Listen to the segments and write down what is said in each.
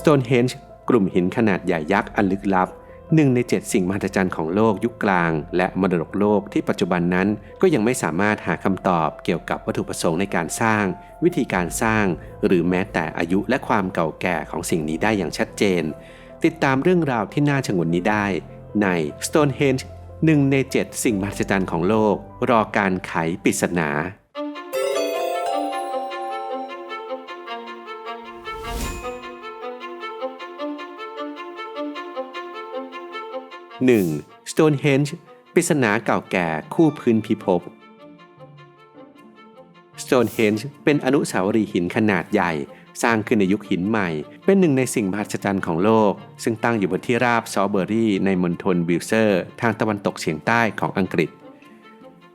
Stonehenge กลุ่มหินขนาดใหญ่ยักษ์อันลึกลับหนึ่งในเจ็ดสิ่งมหัศจรรย์ของโลกยุคกลาง และมรดกโลกที่ปัจจุบันนั้นก็ยังไม่สามารถหาคำตอบเกี่ยวกับวัตถุประสงค์ในการสร้าง วิธีการสร้าง หรือแม้แต่อายุและความเก่าแก่ของสิ่งนี้ได้อย่างชัดเจน ติดตามเรื่องราวที่น่าชงนนี้ได้ ใน Stonehenge หนึ่งในเจ็ดสิ่งมหัศจรรย์ของโลก รอการไขปริศนา 1. Stonehenge ปริศนาเก่าแก่คู่พื้นพิภพ Stonehenge เป็นอนุสาวรีย์หินขนาดใหญ่ สร้างขึ้นในยุคหินใหม่ เป็นหนึ่งในสิ่งมหัศจรรย์ของโลก ซึ่งตั้งอยู่บนที่ราบซอเบอรี่ในมณฑลวิลเซอร์ ทางตะวันตกเฉียงใต้ของอังกฤษ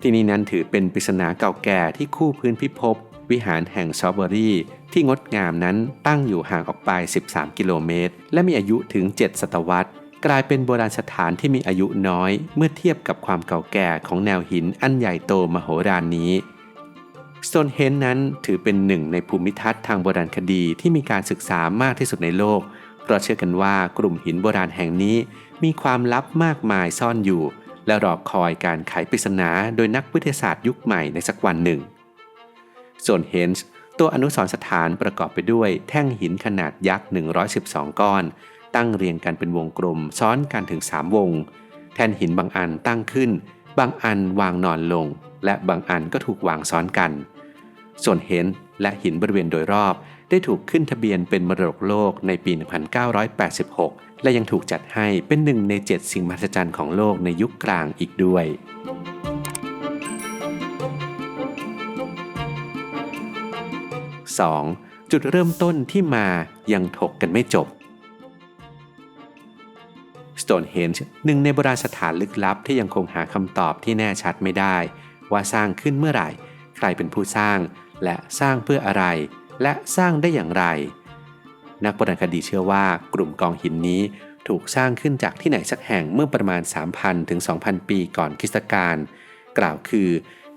ที่นี่นั้นถือเป็นปริศนาเก่าแก่ที่คู่พื้นพิภพวิหารแห่งซอเบอรี่ ที่งดงามนั้นตั้งอยู่ห่างออกไป 13 กิโลเมตร และมีอายุถึง 7 ศตวรรษ กลายเป็นโบราณสถานที่มีอายุน้อย เมื่อเทียบกับความเก่าแก่ของแนวหินอันใหญ่โตมโหฬารนี้สโตนเฮนนั้นถือเป็นหนึ่งในภูมิทัศน์ทางโบราณคดีที่มีการศึกษามากที่สุดในโลก เพราะเชื่อกันว่ากลุ่มหินโบราณแห่งนี้ มีความลับมากมายซ่อนอยู่ และรอคอยการไขปริศนาโดยนักวิทยาศาสตร์ยุคใหม่ในสักวันหนึ่งส่วนเฮนส์ตัวอนุสรณ์สถานประกอบไปด้วยแท่งหินขนาดยักษ์ 112 ก้อน ตั้งเรียงกันเป็นวงกลมซ้อนกันถึง 3 วง แท่นหินบางอันตั้งขึ้น บางอันวางนอนลง และบางอันก็ถูกวางซ้อนกัน ส่วนเฮนและหินบริเวณโดยรอบ ได้ถูกขึ้นทะเบียนเป็นมรดกโลกในปี 1986 และยังถูกจัดให้เป็นหนึ่งใน 7 สิ่งมหัศจรรย์ของโลกในยุคกลางอีกด้วย 2. จุดเริ่มต้นที่มายังถกกันไม่จบ Stonehenge หนึ่งในโบราณสถานลึกลับที่ยังคงหาคำตอบที่แน่ชัดไม่ได้ ว่าสร้างขึ้นเมื่อไหร่ ใครเป็นผู้สร้าง และสร้างเพื่ออะไร และสร้างได้อย่างไร นักโบราณคดีเชื่อว่ากลุ่มกองหินนี้ถูกสร้างขึ้นจากที่ไหนสักแห่งเมื่อประมาณ 3,000 ถึง 2,000 ปีก่อนคริสตกาลกล่าวคือ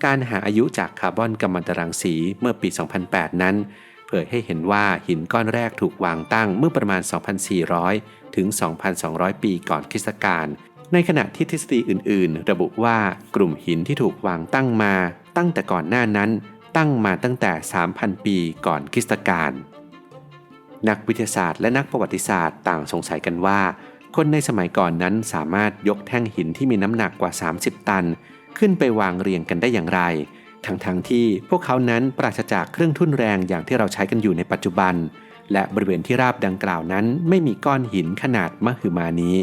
การหาอายุจากคาร์บอนกัมมันตรังสีเมื่อปี 2008 นั้น เผยให้เห็นว่าหินก้อนแรกถูกวางตั้งเมื่อประมาณ 2,400 ถึง 2,200 ปีก่อนคริสตกาล ในขณะที่ทฤษฎีอื่น ๆ ระบุว่ากลุ่มหินที่ถูกวางตั้งมา ตั้งแต่ก่อนหน้านั้น ตั้งมาตั้งแต่ 3,000 ปีก่อนคริสตกาล นักวิทยาศาสตร์และนักประวัติศาสตร์ต่างสงสัยกันว่า คนในสมัยก่อนนั้นสามารถยกแท่งหินที่มีน้ำหนักกว่า 30 ตัน ขึ้นไปวางเรียงกันได้อย่างไร ทั้งๆทที่พวกเขานั้นปราศจากเครื่องทุ่นแรงอย่างที่เราใช้กันอยู่ในปัจจุบัน และบริเวณที่ราบดังกล่าวนั้น ไม่มีก้อนหินขนาดมหึมานี้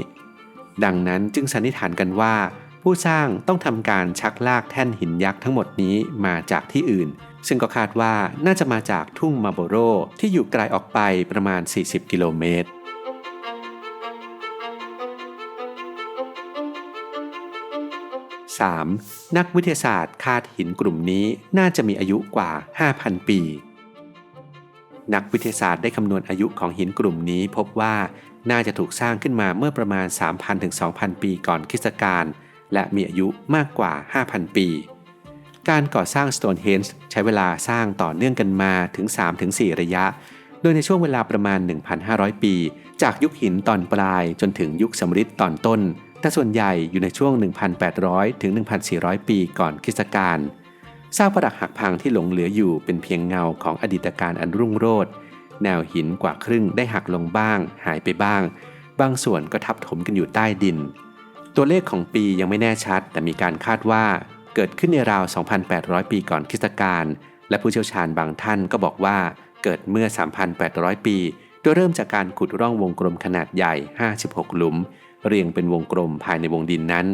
ดังนั้นจึงสันนิษฐานกันว่า ผู้สร้างต้องทำการชักลากแท่นหินยักษ์ทั้งหมดนี้มาจากที่อื่น ซึ่งก็คาดว่าน่าจะมาจากทุ่งมาโบโรที่อยู่ไกลออกไปประมาณ 40 กิโลเมตร 3. นักวิทยาศาสตร์คาดหินกลุ่มนี้น่าจะมีอายุกว่า 5,000 ปี นักวิทยาศาสตร์ได้คำนวณอายุของหินกลุ่มนี้พบว่าน่าจะถูกสร้างขึ้นมาเมื่อประมาณ 3,000ถึง2,000 ปีก่อนคริสตกาลและมีอายุมากกว่า 5,000 ปี การก่อสร้าง Stonehenge ใช้เวลาสร้างต่อเนื่องกันมาถึง 3-4 ระยะ โดยในช่วงเวลาประมาณ 1,500 ปี จากยุคหินตอนปลายจนถึงยุคสมฤทธิ์ตอนต้น แต่ส่วนใหญ่อยู่ในช่วง 1,800 ถึง 1,400 ปีก่อนคริสตกาลซากปรักหักพังที่หลงเหลืออยู่เป็นเพียงเงาของอดีตการอันรุ่งโรจน์แนวหินกว่าครึ่งได้หักลงบ้าง หายไปบ้าง บางส่วนก็ทับถมกันอยู่ใต้ดิน ตัวเลขของปียังไม่แน่ชัด แต่มีการคาดว่าเกิดขึ้นในราว 2,800 ปีก่อนคริสตกาลและผู้เชี่ยวชาญบางท่านก็บอกว่าเกิดเมื่อ 3,800 ปี โดยเริ่มจากการขุดร่องวงกลมขนาดใหญ่ 56 หลุม เรียงเป็นวงกลมภายในวงดินนั้น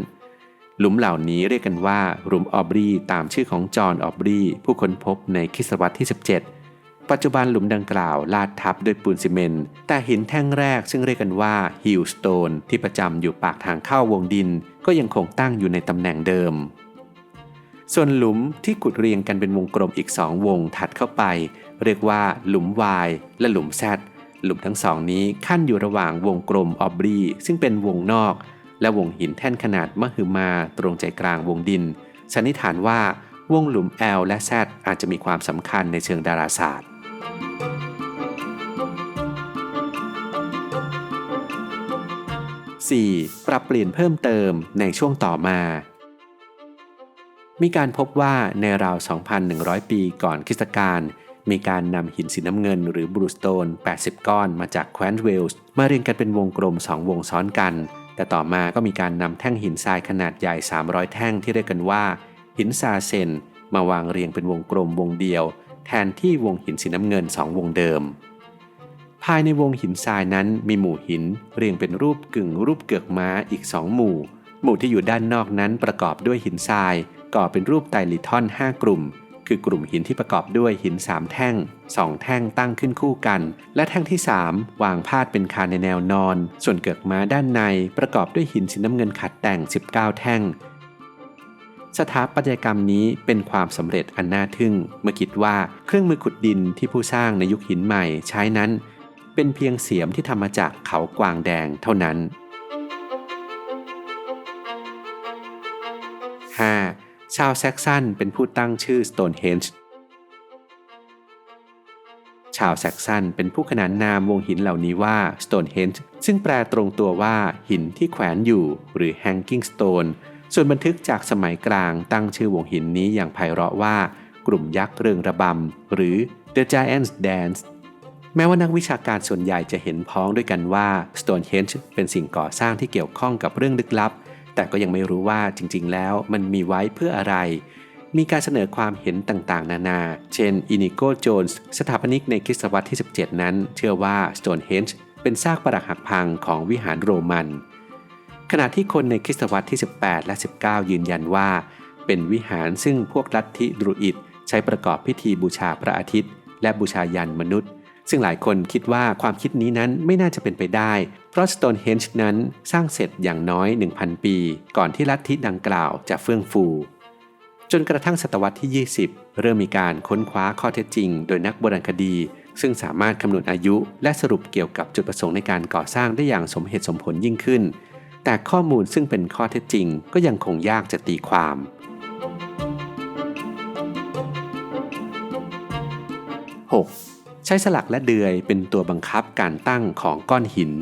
หลุมเหล่านี้เรียกกันว่าหลุมออบรีตามชื่อของจอห์นออบรีผู้ค้นพบในคริสตวรรษที่ 17 ปัจจุบันหลุมดังกล่าวลาดทับด้วยปูนซีเมนต์แต่หินแท่งแรกซึ่งเรียกกันว่าฮิลสโตนที่ประจำอยู่ปากทางเข้าวงดิน ก็ยังคงตั้งอยู่ในตำแหน่งเดิมส่วนหลุมที่ขุดเรียงกันเป็นวงกลมอีกสองวงถัดเข้าไป เรียกว่าหลุม Y และหลุม Z หลุมทั้งสองนี้ขั้นอยู่ระหว่างวงกลมออบรีซึ่งเป็นวงนอก และวงหินแท่นขนาดมหึมาตรงใจกลางวงดิน สันนิษฐานว่าวงหลุม L และ Z อาจจะมีความสำคัญในเชิงดาราศาสตร์ 4. ปรับเปลี่ยนเพิ่มเติมในช่วงต่อมา มีการพบว่าในราว 2,100 ปีก่อนคริสตกาล มีการนำหินสีน้ำเงินหรือบรูสโตน 80 ก้อนมาจากแคว้นเวลส์ มาเรียงกันเป็นวงกลม 2 วงซ้อนกัน แต่ต่อมาก็มีการนำแท่งหินทรายขนาดใหญ่ 300 แท่งที่เรียกกันว่า หินซาเซน มาวางเรียงเป็นวงกลมวงเดียว แทนที่วงหินสีน้ำเงิน 2 วงเดิม ภายในวงหินทรายนั้นมีหมู่หินเรียงเป็นรูปกึ่งรูปเกือกม้าอีก 2 หมู่ หมู่ที่อยู่ด้านนอกนั้นประกอบด้วยหินทรายก่อเป็นรูปไตรลิทอน 5 กลุ่ม คือกลุ่มหินที่ประกอบด้วยหิน 3 แท่ง 2 แท่งตั้งขึ้นคู่กัน และแท่งที่ 3 วางพาดเป็นคานในแนวนอน ส่วนเกือกม้าด้านในประกอบด้วยหินสีน้ำเงินขัดแต่ง 19 แท่ง สถาปัตยกรรมนี้เป็นความสำเร็จอันน่าทึ่ง เมื่อคิดว่าเครื่องมือขุดดินที่ผู้สร้างในยุคหินใหม่ใช้นั้น เป็นเพียงเสียมที่ทำมาจากเขากวางแดงเท่านั้น ชาวแซกซันเป็นผู้ตั้งชื่อ Stonehenge ชาวแซกซันเป็นผู้ขนานนามวงหินเหล่านี้ว่า Stonehenge ซึ่งแปลตรงตัวว่าหินที่แขวนอยู่หรือ hanging stone ส่วนบันทึกจากสมัยกลางตั้งชื่อวงหินนี้อย่างไพเราะว่า กลุ่มยักษ์เรืองระบำ หรือ The Giants Dance แม้ว่านักวิชาการส่วนใหญ่จะเห็นพ้องด้วยกันว่า Stonehenge เป็นสิ่งก่อสร้างที่เกี่ยวข้องกับเรื่องลึกลับ แต่ก็ยังไม่รู้ว่าจริงๆ แล้วมันมีไว้เพื่ออะไร มีการเสนอความเห็นต่างๆ นานา เช่นอินิโกโจนส์สถาปนิกในคริสตวรรษที่ 17 นั้น เชื่อว่า Stonehenge เป็นซากปรักหักพังของวิหารโรมัน ขณะที่คนในคริสตวรรษที่ 18 และ 19 ยืนยันว่า เป็นวิหารซึ่งพวกลัทธิดรูอิดใช้ประกอบพิธีบูชาพระอาทิตย์ และบูชายันมนุษย์ ซึ่งหลายคนคิดว่าความคิดนี้นั้นไม่น่าจะเป็นไปได้ เพราะ Stonehenge นั้นสร้างเสร็จอย่างน้อย 1,000 ปี ก่อนที่ลัทธิดังกล่าวจะเฟื่องฟู จนกระทั่งศตวรรษที่ 20 เริ่มมีการค้นคว้าข้อเท็จจริง โดยนักโบราณคดี ซึ่งสามารถคำนวณอายุ และสรุปเกี่ยวกับจุดประสงค์ในการก่อสร้างได้อย่างสมเหตุสมผลยิ่งขึ้น แต่ข้อมูลซึ่งเป็นข้อเท็จจริง ก็ยังคงยากจะตีความ 6. ใช้สลักและเดือยเป็นตัวบังคับการตั้งของก้อนหิน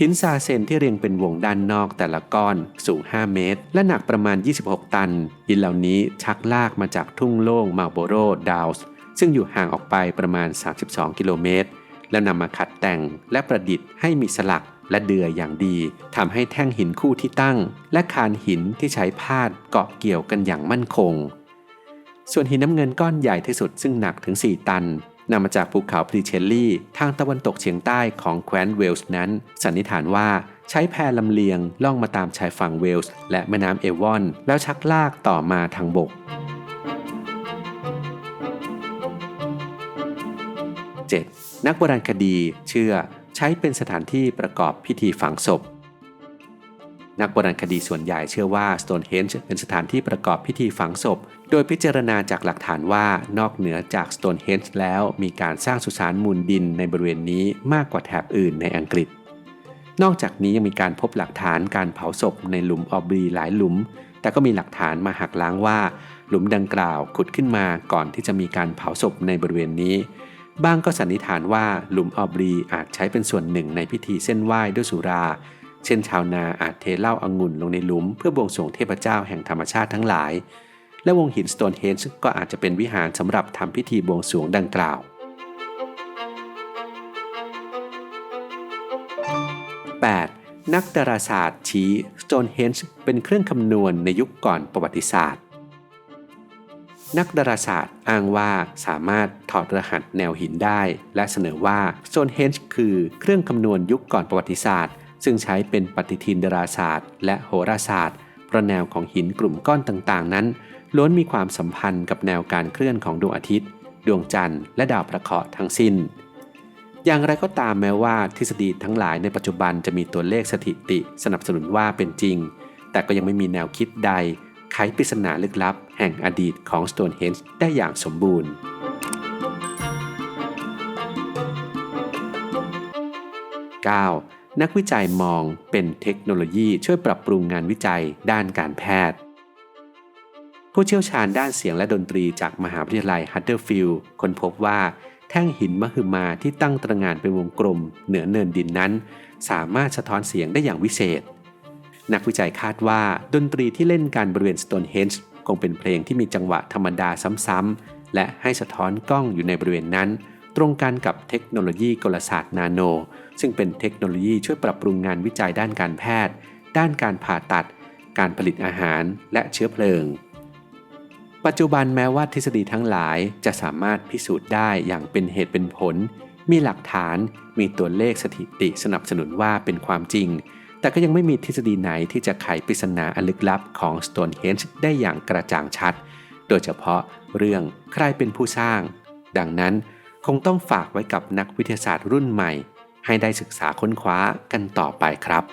หินซาเซนที่เรียงเป็นวงด้านนอกแต่ละก้อนสูง 5 เมตร และหนักประมาณ 26 ตัน หินเหล่านี้ชักลากมาจากทุ่งโล่งมาโบโรดาวส์ซึ่งอยู่ห่างออกไปประมาณ 32 กิโลเมตร แล้วนำมาขัดแต่งและประดิษฐ์ให้มีสลักและเดือยอย่างดีทำให้แท่งหินคู่ที่ตั้ง และคานหินที่ใช้พาดเกาะเกี่ยวกันอย่างมั่นคง ส่วนหินน้ำเงินก้อนใหญ่ที่สุดซึ่งหนักถึง 4 ตันนำมาจากภูเขาพรีเชลลี่ ทางตะวันตกเฉียงใต้ของแคว้นเวลส์นั้น สันนิษฐานว่าใช้แพลำเลียงล่องมาตามชายฝั่งเวลส์ และแม่น้ำเอวอน แล้วชักลากต่อมาทางบก 7. นักโบราณคดีเชื่อใช้เป็นสถานที่ประกอบพิธีฝังศพ นักโบราณคดีส่วนใหญ่เชื่อว่า Stonehenge เป็นสถานที่ประกอบพิธีฝังศพ โดยพิจารณาจากหลักฐานว่านอกเหนือจาก Stonehenge แล้วมีการสร้างสุสานมูลดินในบริเวณนี้มากกว่าแถบอื่นในอังกฤษ นอกจากนี้ยังมีการพบหลักฐานการเผาศพในหลุมออบรีหลายหลุม แต่ก็มีหลักฐานมาหักล้างว่า หลุมดังกล่าวขุดขึ้นมาก่อนที่จะมีการเผาศพในบริเวณนี้บางก็สันนิษฐานว่าหลุมออบรีอาจใช้เป็นส่วนหนึ่งในพิธีเส้นไหว้ด้วยสุรา เช่นชาวนาอาจเทเหล้าอางุ่นลงในหลุม เพื่อบวงสรวงเทพเจ้าแห่งธรรมชาติทั้งหลาย และวงหินสโตนเฮนจ์ก็อาจจะเป็นวิหารสำหรับทำพิธีบวงสรวงดังกล่าว 8. นักดาราศาสตร์ชี้ Stonehenge เป็นเครื่องคำนวณในยุคก่อนประวัติศาสตร์ นักดาราศาสตร์อ้างว่าสามารถถอดรหัสแนวหินได้ และเสนอว่า Stonehenge คือเครื่องคำนวณยุคก่อนประวัติศาสตร์ ซึ่งใช้เป็นปฏิทินดาราศาสตร์ และโหราศาสตร์เพราะแนวของหินกลุ่มก้อนต่างๆ นั้น ล้วนมีความสัมพันธ์กับแนวการเคลื่อนของดวงอาทิตย์ ดวงจันทร์และดาวประเคราะห์ทั้งสิ้น อย่างไรก็ตามแม้ว่าทฤษฎีทั้งหลายในปัจจุบันจะมีตัวเลขสถิติสนับสนุนว่าเป็นจริง แต่ก็ยังไม่มีแนวคิดใดไขปริศนาลึกลับ แห่งอดีตของ Stonehenge ได้อย่างสมบูรณ์ 9. นักวิจัยมองเป็นเทคโนโลยีช่วยปรับปรุงงานวิจัยด้านการแพทย์ ผู้เชี่ยวชาญด้านเสียงและดนตรีจากมหาวิทยาลัยฮัตเตอร์ฟิลด์ค้นพบว่าแท่งหินมหึมาที่ตั้งตระงานเป็นวงกลม เหนือเนินดินนั้น สามารถสะท้อนเสียงได้อย่างวิเศษ นักวิจัยคาดว่าดนตรีที่เล่นการบริเวณสโตนเฮนจ์คงเป็นเพลงที่มีจังหวะธรรมดาซ้ำๆและให้สะท้อนกล้องอยู่ในบริเวณนั้น ตรงกันกับเทคโนโลยีกลศาสตร์นาโน ซึ่งเป็นเทคโนโลยีช่วยปรับปรุงงานวิจัยด้านการแพทย์ ด้านการผ่าตัด การผลิตอาหารและเชื้อเพลิง ปัจจุบันแม้ว่าทฤษฎีทั้งหลายจะสามารถพิสูจน์ได้อย่างเป็นเหตุเป็นผล มีหลักฐาน มีตัวเลขสถิติสนับสนุนว่าเป็นความจริง แต่ก็ยังไม่มีทฤษฎีไหนที่จะไขปริศนาอันลึกลับของ Stonehenge ได้อย่างกระจ่างชัด โดยเฉพาะเรื่องใครเป็นผู้สร้าง ดังนั้น คงต้องฝากไว้กับนักวิทยาศาสตร์รุ่นใหม่ ให้ได้ศึกษาค้นคว้ากันต่อไปครับ